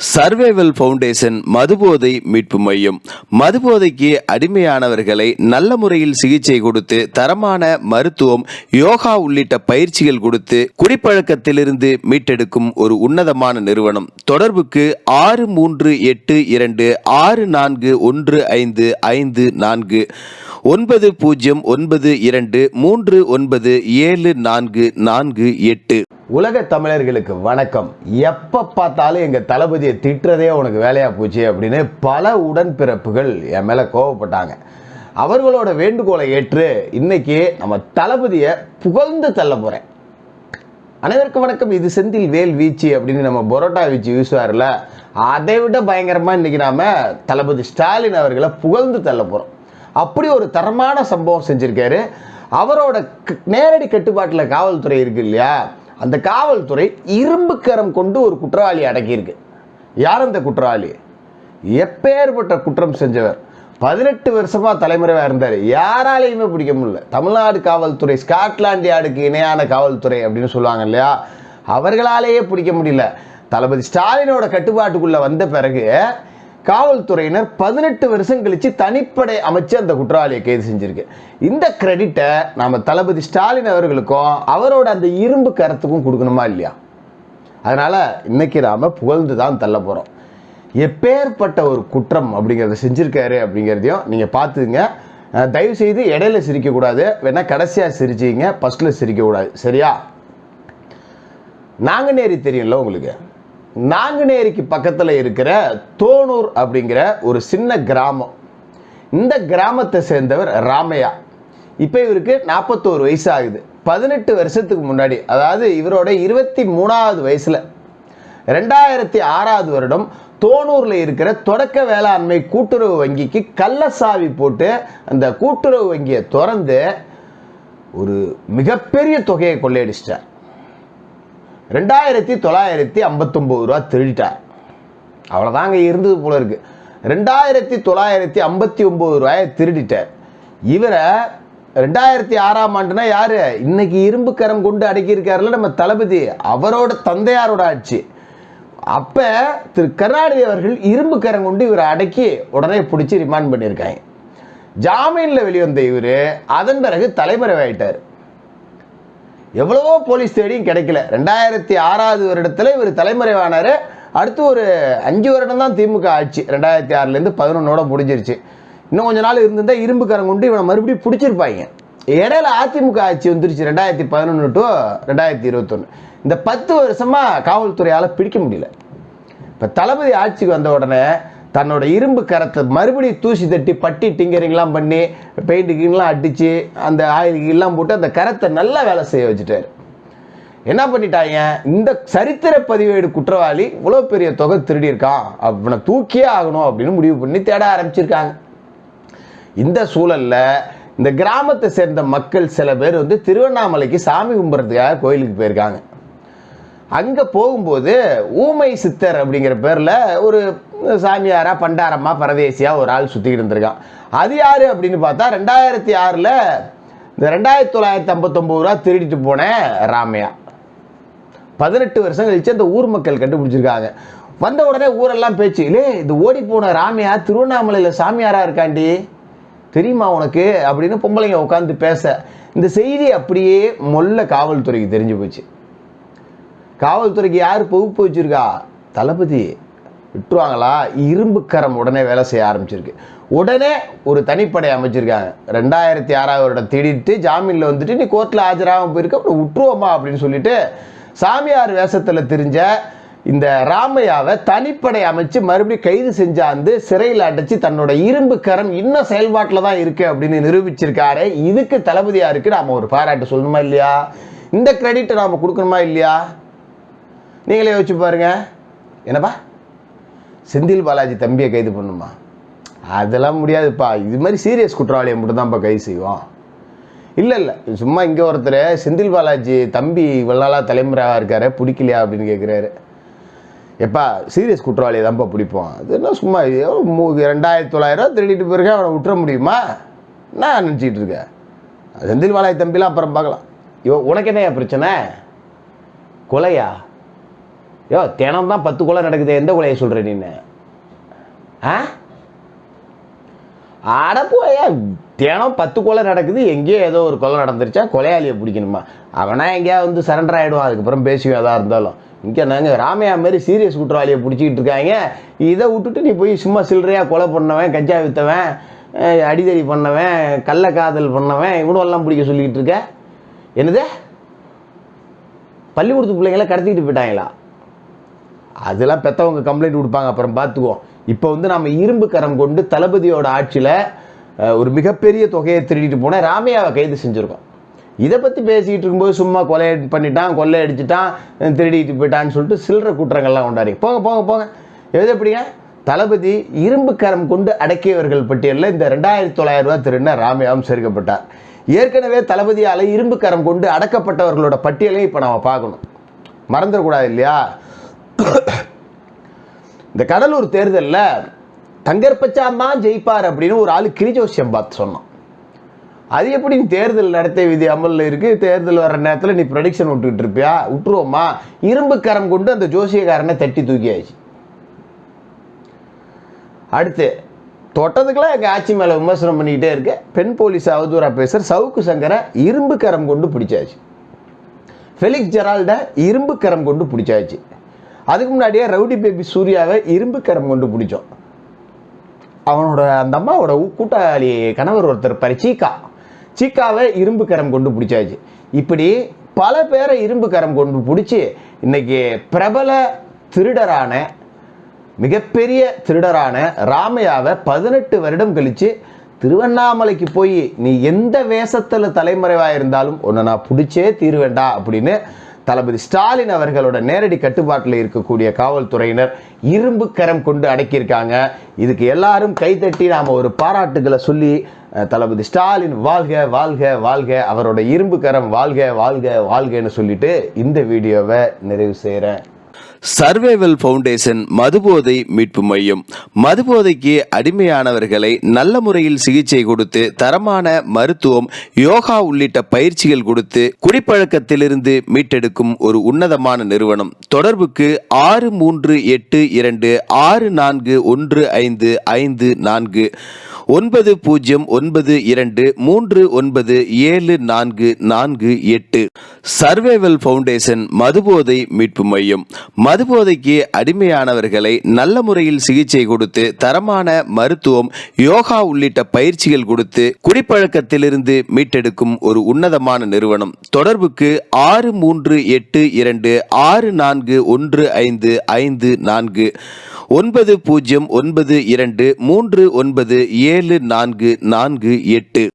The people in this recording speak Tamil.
சர்வைவல் ஃபவுண்டேஷன் மதுபோதை மீட்பு மையம். மதுபோதைக்கு அடிமையானவர்களை நல்ல முறையில் சிகிச்சை கொடுத்து தரமான மருத்துவம் யோகா உள்ளிட்ட பயிற்சிகள் கொடுத்து குடிப்பழக்கத்திலிருந்து மீட்டெடுக்கும் ஒரு உன்னதமான நிறுவனம். தொடர்புக்கு ஆறு மூன்று எட்டு இரண்டு ஆறு நான்கு ஒன்று ஐந்து ஐந்து நான்கு. ஒன்பது பூஜ்ஜியம் ஒன்பது இரண்டு மூன்று ஒன்பது ஏழு நான்கு நான்கு எட்டு. உலக தமிழர்களுக்கு வணக்கம். எப்போ பார்த்தாலும் எங்கள் தளபதியை திட்டுறதே உனக்கு வேலையாக போச்சு அப்படின்னு பல உடன்பிறப்புகள் என் மேலே கோவப்பட்டாங்க. அவர்களோட வேண்டுகோளை ஏற்று இன்னைக்கு நம்ம தளபதியை புகழ்ந்து தள்ள போகிறேன் அனைவருக்கும் வணக்கம். இது செந்தில் வேல் வீச்சு அப்படின்னு நம்ம பொரோட்டா வீச்சு வீசுவார்ல அதை விட பயங்கரமாக இன்றைக்கி நாம் தளபதி ஸ்டாலின் அவர்களை புகழ்ந்து தள்ள போகிறோம் அப்படி ஒரு தரமான சம்பவம் செஞ்சுருக்காரு. அவரோட க- நேரடி கட்டுப்பாட்டில் காவல்துறை இருக்கு இல்லையா? அந்த காவல்துறை இரும்பு கரம் கொண்டு ஒரு குற்றவாளி அடக்கியிருக்கு. யார் அந்த குற்றவாளி? எப்பேற்பட்ட குற்றம் செஞ்சவர்? பதினெட்டு வருஷமாக தலைமுறையாக இருந்தார். யாராலையுமே பிடிக்க முடியல. தமிழ்நாடு காவல்துறை ஸ்காட்லாண்டு யார்டுக்கு இணையான காவல்துறை அப்படின்னு சொல்லுவாங்க இல்லையா? அவர்களாலேயே பிடிக்க முடியல. தளபதி ஸ்டாலினோட கட்டுப்பாட்டுக்குள்ளே வந்த பிறகு காவல்துறையினர் பதினெட்டு வருஷம் கழித்து தனிப்படை அமைச்சு அந்த குற்றவாளியை கைது செஞ்சிருக்கு. இந்த கிரெடிட்டை நாம தளபதி ஸ்டாலின் அவர்களுக்கும் அவரோட அந்த இரும்பு கரத்துக்கும் கொடுக்கணுமா இல்லையா? அதனால இன்னைக்கு நாம் புகழ்ந்து தான் தள்ள போகிறோம் எப்பேற்பட்ட ஒரு குற்றம் அப்படிங்கிறத செஞ்சுருக்காரு அப்படிங்கிறதையும் நீங்கள் பார்த்துங்க. தயவு செய்து இடையில சிரிக்கக்கூடாது. வேணால் கடைசியாக சிரிச்சிங்க ஃபஸ்ட்டில் சிரிக்கக்கூடாது. சரியா? நாங்கள் நேரி தெரியும்ல உங்களுக்கு? நாங்குநேரிக்கு பக்கத்தில் இருக்கிற தோணூர் அப்படிங்கிற ஒரு சின்ன கிராமம். இந்த கிராமத்தை சேர்ந்தவர் ராமையா. இப்போ இவருக்கு நாற்பத்தோரு வயசு ஆகுது பதினெட்டு வருஷத்துக்கு முன்னாடி அதாவது இவரோட இருபத்தி மூணாவது வயசில். ரெண்டாயிரத்தி ஆறாவது வருடம் தோணூரில் இருக்கிற தொடக்க வேளாண்மை கூட்டுறவு வங்கிக்கு கள்ளசாவி போட்டு அந்த கூட்டுறவு வங்கியை திறந்து ஒரு மிகப்பெரிய தொகையை கொள்ளையடிச்சிட்டார். ரெண்டாயிரத்தி தொள்ளாயிரத்தி ஐம்பத்தொம்போது ரூபா திருடிட்டார். அவ்வளோதாங்க இருந்தது போல இருக்கு. ரெண்டாயிரத்தி தொள்ளாயிரத்தி ஐம்பத்தி ஒம்பது ரூபாயை திருடிட்டார். இவரை ரெண்டாயிரத்தி ஆறாம் ஆண்டுனா யார்? இன்னைக்கு இரும்பு கரம் கொண்டு அடக்கியிருக்காருல நம்ம தளபதி அவரோட தந்தையாரோட ஆட்சி. அப்போ திரு கருணாநிதி அவர்கள் இரும்பு கரம் கொண்டு இவரை அடக்கி உடனே பிடிச்சி ரிமாண்ட் பண்ணியிருக்காங்க. ஜாமீனில் வெளிவந்த இவர் அதன் பிறகு தலைமறைவாயிட்டார். எவ்வளவோ போலீஸ் தேடியும் கிடைக்கல. ரெண்டாயிரத்தி ஆறாவது வருடத்தில் இவர் தலைமறைவானார். அடுத்து ஒரு அஞ்சு வருடம் தான் திமுக ஆட்சி. ரெண்டாயிரத்தி ஆறுலேருந்து பதினொன்னோட முடிஞ்சிருச்சு. இன்னும் கொஞ்ச நாள் இருந்திருந்தால் இரும்பு கரம் கொண்டு இவனை மறுபடியும் பிடிச்சிருப்பாங்க. இடையில அதிமுக ஆட்சி வந்துருச்சு ரெண்டாயிரத்தி பதினொன்று டு ரெண்டாயிரத்தி இருபத்தொன்று இந்த பத்து வருஷமாக காவல்துறையால் பிடிக்க முடியல. இப்போ தளபதி ஆட்சிக்கு வந்த உடனே தன்னோட இரும்பு கரத்தை மறுபடியும் தூசி தட்டி பட்டி டிங்கரிங்லாம் பண்ணி பெயிண்ட்டுக்கெல்லாம் அடித்து அந்த ஆயிலுக்கெல்லாம் போட்டு அந்த கரத்தை நல்லா வேலை செய்ய வச்சுட்டாரு. என்ன பண்ணிட்டாங்க? இந்த சரித்திர பதிவேடு குற்றவாளி இவ்வளோ பெரிய தொகை திருடியிருக்கான். அவனை தூக்கியே ஆகணும் அப்படின்னு முடிவு பண்ணி தேட ஆரம்பிச்சிருக்காங்க. இந்த சூழலில் இந்த கிராமத்தை சேர்ந்த மக்கள் சில பேர் வந்து திருவண்ணாமலைக்கு சாமி கும்பிட்றதுக்காக கோயிலுக்கு போயிருக்காங்க. அங்கே போகும்போது ஊமை சித்தர் அப்படிங்கிற பேரில் ஒரு சாமியாரா பண்டாரம்மா பரதேசியாக ஒரு ஆள் சுற்றிக்கிட்டு இருந்திருக்கான். அது யார் அப்படின்னு பார்த்தா ரெண்டாயிரத்தி ஆறில் இந்த ரெண்டாயிரத்தி தொள்ளாயிரத்தி ஐம்பத்தொம்பது ரூபா திருடிட்டு போனேன் ராமையா. பதினெட்டு வருஷம் கழிச்சு அந்த ஊர் மக்கள் கண்டுபிடிச்சிருக்காங்க. வந்த உடனே ஊரெல்லாம் பேச்சு லே இந்த ஓடி போன ராமையா திருவண்ணாமலையில் சாமியாராக இருக்காண்டி? தெரியுமா உனக்கு? அப்படின்னு பொம்பளைங்க உட்காந்து பேச இந்த செய்தி அப்படியே மொல்ல காவல்துறைக்கு தெரிஞ்சு போச்சு. காவல்துறைக்கு யார் பொகுப்பு வச்சிருக்கா? தளபதி. விட்டுருவாங்களா? இரும்பு கரம் உடனே வேலை செய்ய ஆரம்பிச்சிருக்கு. உடனே ஒரு தனிப்படை அமைச்சிருக்காங்க. ரெண்டாயிரத்தி ஆறாவது வருடம் தேடிட்டு ஜாமீனில் வந்துட்டு நீ கோர்ட்டில் ஆஜராகாமல் போயிருக்க அப்புறம் விட்டுருவோமா அப்படின்னு சொல்லிட்டு சாமியார் வேஷத்தில் தெரிஞ்ச இந்த ராமையாவை தனிப்படை அமைச்சு மறுபடியும் கைது செஞ்சாந்து சிறையில் அடைச்சு தன்னோட இரும்பு கரம் இன்னும் செயல்பாட்டில் தான் இருக்கு அப்படின்னு நிரூபிச்சிருக்காரு. இதுக்கு தளபதியாருக்கு நாம ஒரு பாராட்டு சொல்லணுமா இல்லையா? இந்த கிரெடிட்டை நாம கொடுக்கணுமா இல்லையா? நீங்களே யோசிச்சு பாருங்க. என்னப்பா? செந்தில் பாலாஜி தம்பியை கைது பண்ணுமா? அதெல்லாம் முடியாதுப்பா. இது மாதிரி சீரியஸ் குற்றவாளியை மட்டும்தான்ப்பா கைது செய்வோம். இல்லை இல்லை. சும்மா இங்கே ஒருத்தர் செந்தில் பாலாஜி தம்பி இவ்வளோ நாளாக தலைமுறையாக இருக்காரு பிடிக்கலையா அப்படின்னு கேட்குறாரு எப்பா சீரியஸ் குற்றவாளியை தான்ப்பா பிடிப்போம். அது என்ன சும்மா மூ- ரெண்டாயிரத்தி தொள்ளாயிரம் திருடிட்டு போயிருக்கேன் அவனை விட்டுற முடியுமா? நான் நினச்சிக்கிட்டு இருக்கேன் செந்தில் பாலாஜி தம்பிலாம் அப்புறம் பார்க்கலாம். இவ உனக்கு என்னையா பிரச்சனை? கொலையா? யோ தினம் தான் பத்து கொலை நடக்குது எந்த கொலையை சொல்கிற நீன்னு ஆ? அட போயா தினம் பத்து கொலை நடக்குது எங்கேயோ ஏதோ ஒரு கொலை நடந்துருச்சா கொலையாளியை பிடிக்கணுமா? அவனா எங்கேயா வந்து சரண்டர் ஆகிடுவான் அதுக்கப்புறம் பேசுவேன் எதாக இருந்தாலும். இங்கே நாங்கள் ராமையா மாதிரி சீரியஸ் குற்றவாளியை பிடிச்சிக்கிட்டு இருக்காங்க. இதை விட்டுட்டு நீ போய் சும்மா சில்லறையாக கொலை பண்ணவன் கஞ்சா விற்றவன் அடிதடி பண்ணவன் கள்ள காதல் பண்ணவன் இவனெல்லாம் பிடிக்க சொல்லிக்கிட்டு இருக்க? என்னது? பள்ளிக்கூடத்து பிள்ளைங்கள கடத்திக்கிட்டு போயிட்டாங்களா? அதெல்லாம் பெற்றவங்க கம்ப்ளைண்ட் கொடுப்பாங்க. அப்புறம் பார்த்துக்குவோம். இப்போ வந்து நம்ம இரும்பு கரம் கொண்டு தளபதியோட ஆட்சியில் ஒரு மிகப்பெரிய தொகையை திருடிட்டு போனால் ராமையாவை கைது செஞ்சுருக்கோம். இதை பற்றி பேசிக்கிட்டு இருக்கும்போது சும்மா கொலை பண்ணிட்டான் கொள்ளை அடிச்சிட்டான் திருடிட்டு போயிட்டான்னு சொல்லிட்டு சில்லற குற்றங்கள்லாம் கொண்டாடி போங்க போங்க போங்க. எது எப்படிங்க? தளபதி இரும்பு கரம் கொண்டு அடக்கியவர்கள் பட்டியலில் இந்த ரெண்டாயிரத்தி தொள்ளாயிரம் ரூபாய் திருடின ராமையாவும் சேர்க்கப்பட்டார். ஏற்கனவே தளபதியால் இரும்பு கரம் கொண்டு அடக்கப்பட்டவர்களோட பட்டியலை இப்போ நம்ம பார்க்கணும். மறந்துடக்கூடாது இல்லையா? இந்த கடலூர் தேர்தலில் தங்கர்பச்சான் தான் ஜெயிப்பார் அப்படின்னு ஒரு ஆள் கிரிஜோசியம் பார்த்து சொன்னான். அது எப்படி நீ தேர்தல் நடத்தை விதி அமலில் இருக்கு? தேர்தல் வர்ற நேரத்தில் நீ ப்ரொடிக்ஷன் விட்டுக்கிட்டு இருப்பியா? விட்டுருவோமா? இரும்பு கரம் கொண்டு அந்த ஜோசியக்காரனை தட்டி தூக்கியாச்சு. அடுத்து தொட்டதுக்கெல்லாம் எங்கள் ஆட்சி மேலே விமர்சனம் பண்ணிக்கிட்டே இருக்க பெண் போலீஸ் அவதூறா பேசுகிற சவுக்கு சங்கரை இரும்பு கரம் கொண்டு பிடிச்சாச்சு. ஃபெலிக்ஸ் ஜெரால்டை இரும்பு கரம் கொண்டு பிடிச்சாச்சு. அதுக்கு முன்னாடியே ரவுடி பேபி சூர்யாவை இரும்பு கரம் கொண்டு பிடிச்சோம். அவனோட அந்த அம்மாவோட கூட்டாளி கணவர் ஒருத்தர் பாரு சீக்கா. சீக்காவை இரும்பு கரம் கொண்டு பிடிச்சாச்சு. இப்படி பல பேரை இரும்பு கரம் கொண்டு பிடிச்சி இன்னைக்கு பிரபல திருடரான மிகப்பெரிய திருடரான ராமையாவை பதினெட்டு வருடம் கழிச்சு திருவண்ணாமலைக்கு போய் நீ எந்த வேஷத்தில் தலைமறைவாக இருந்தாலும் உன்னை நான் பிடிச்சே தீருவேண்டா அப்படின்னு தளபதி ஸ்டாலின் அவர்களோட நேரடி கட்டுப்பாட்டில் இருக்கக்கூடிய காவல்துறையினர் இரும்பு கரம் கொண்டு அடக்கியிருக்காங்க. இதுக்கு எல்லாரும் கைத்தட்டி நாம் ஒரு பாராட்டுகளை சொல்லி தளபதி ஸ்டாலின் வாழ்க வாழ்க வாழ்க அவரோட இரும்பு கரம் வாழ்க வாழ்க வாழ்கன்னு சொல்லிட்டு இந்த வீடியோவை நிறைவு செய்கிறேன் சர்வைவல் ஃபவுண்டேஷன் மதுபோதை மீட்பு மையம். மதுபோதைக்கு அடிமையானவர்களை நல்ல முறையில் சிகிச்சை கொடுத்து தரமான மருத்துவம் யோகா உள்ளிட்ட பயிற்சிகள் கொடுத்து குடிப்பழக்கத்திலிருந்து மீட்டெடுக்கும் ஒரு உன்னதமான நிறுவனம். தொடர்புக்கு ஆறு மூன்று எட்டு இரண்டு ஆறு நான்கு ஒன்று ஐந்து ஐந்து நான்கு. ஒன்பது பூஜ்ஜியம் ஒன்பது இரண்டு மூன்று ஒன்பது ஏழு நான்கு நான்கு எட்டு. சர்வைவல் ஃபவுண்டேஷன் மதுபோதை மீட்பு மையம். மதுபோதைக்கு அடிமையானவர்களை நல்ல முறையில் சிகிச்சை கொடுத்து தரமான மருத்துவம் யோகா உள்ளிட்ட பயிற்சிகள் கொடுத்து குடிப்பழக்கத்திலிருந்து மீட்டெடுக்கும் ஒரு உன்னதமான நிறுவனம். தொடர்புக்கு ஆறு மூன்று எட்டு இரண்டு ஆறு நான்கு ஒன்று ஐந்து ஐந்து நான்கு ஒன்பது பூஜ்ஜியம் ஒன்பது இரண்டு மூன்று ஒன்பது ஏழு நான்கு நான்கு எட்டு.